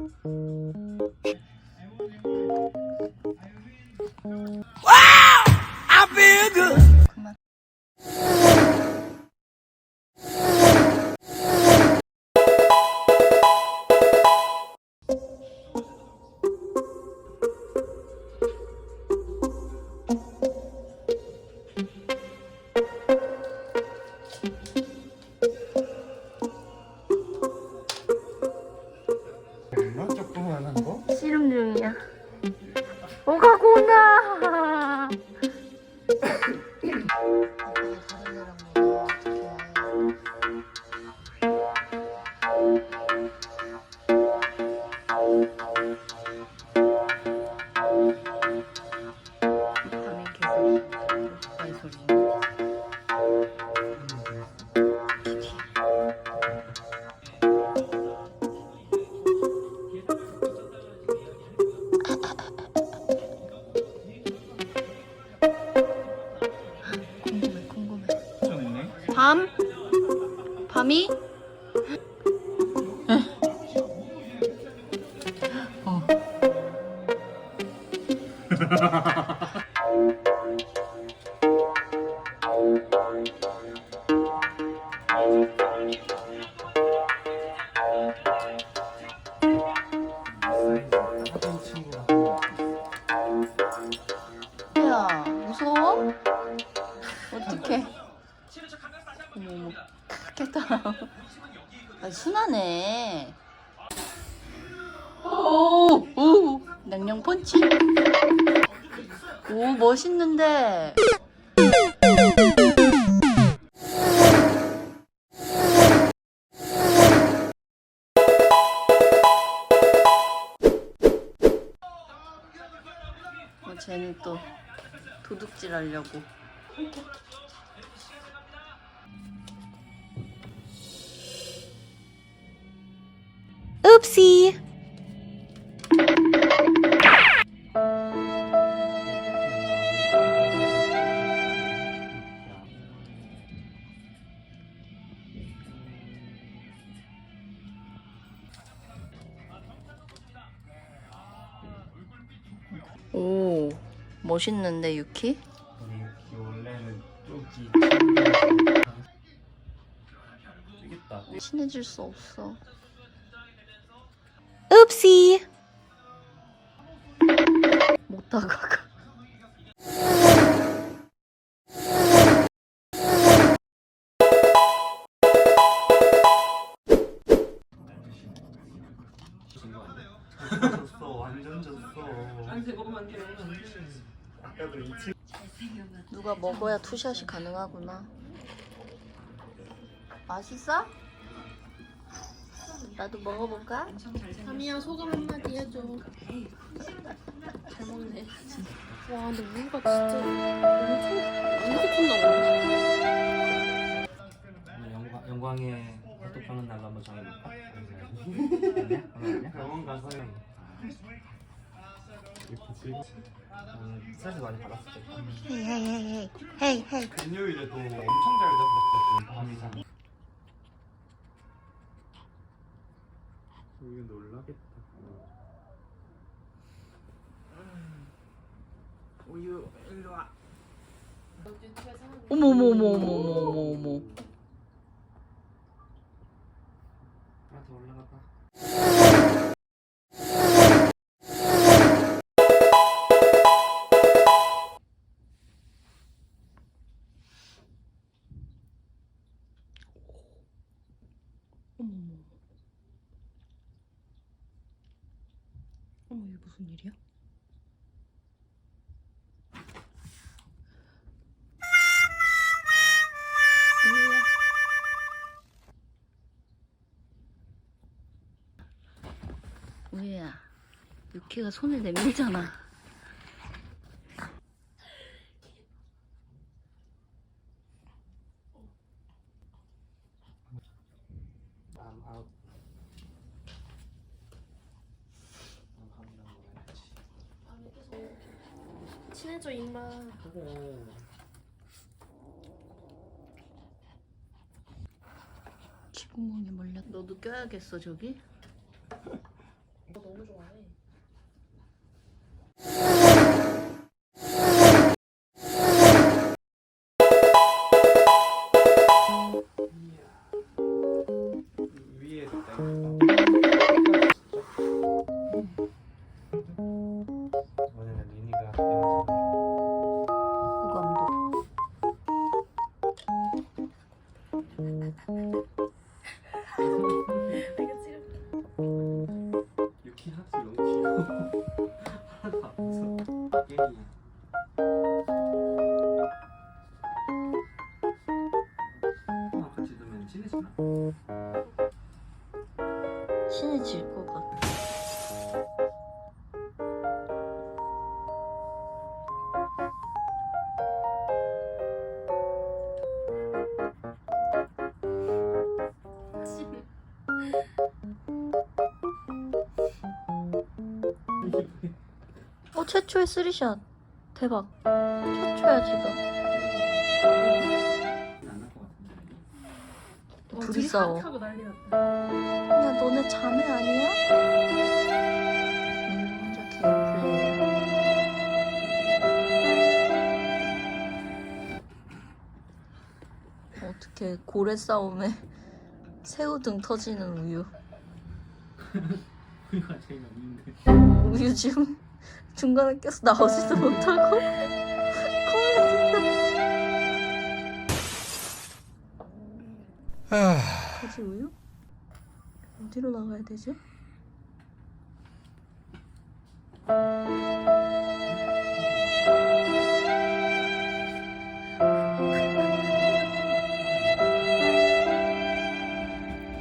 야. 그 어온 밤? 밤이? 어머 어머 크겠다. 아 순하네. 오오 냉령 펀치. 오 멋있는데. 어, 쟤는 또 도둑질 하려고 읍시 오 멋있는데 유키? 우리 이 원래는 쪽이 되겠다. 친해질 수 없어. 읍시. 못 다가가. 졌어 완전 누가 먹어야 투샷이 가능하구나. 맛있어? 나도 먹어볼까? 아미야 소감 한마디 해줘. 잘 먹네. 와 근데 우유가 진짜 엄청 엄청. 영광, 영광의 활동하는 날로 한번 정해볼까? 아니야? 병원 가서 나는 스트레스 많이 받았을 때 헤이 헤이 헤이 헤이 헤이. 금요일에도 엄청 잘 잡았거든 밤이 이거 놀라겠다. 우유 일로 와 어머 어머 어머 어머 어머 어머. 무슨 일이야? 우유야, 유키가 손을 내밀잖아. 남 아웃 남 아웃이라는 거 친해져 임마. 지금 콧구멍에 몰려. 너도 껴야겠어 저기. 너 너무 좋아해. 위에 있다. 어 최초의 쓰리샷 대박 최초야 지금. 어, 둘이 싸워. 하고 난리 났다. 야 너네 자매 아니야? 음, 혼자 어떻게 고래 싸움에 새우 등 터지는 우유 우유가 제일 없는데. 우유 지금 중간에 껴서 나오지도 못하고 터지 우유? 어디로 나가야 되지?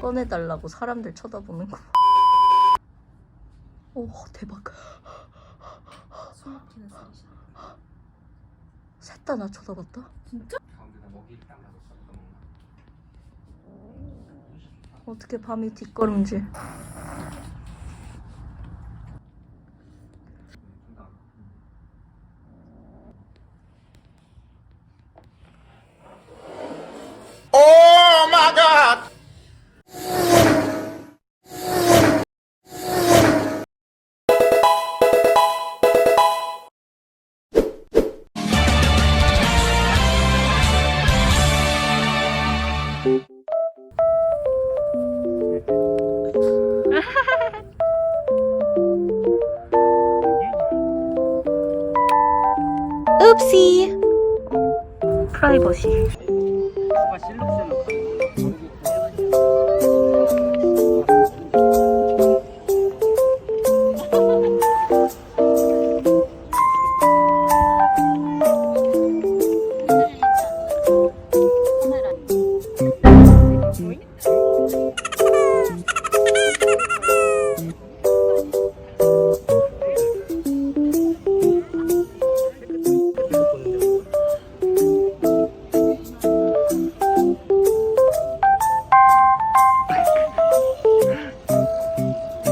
꺼내달라고 사람들 쳐다보는 거. 오 대박. 숨 막히는 쓰리샷. 셋 다 나 쳐다봤다. 먹나? 어떻게 밤이 뒷걸음질. 읍시.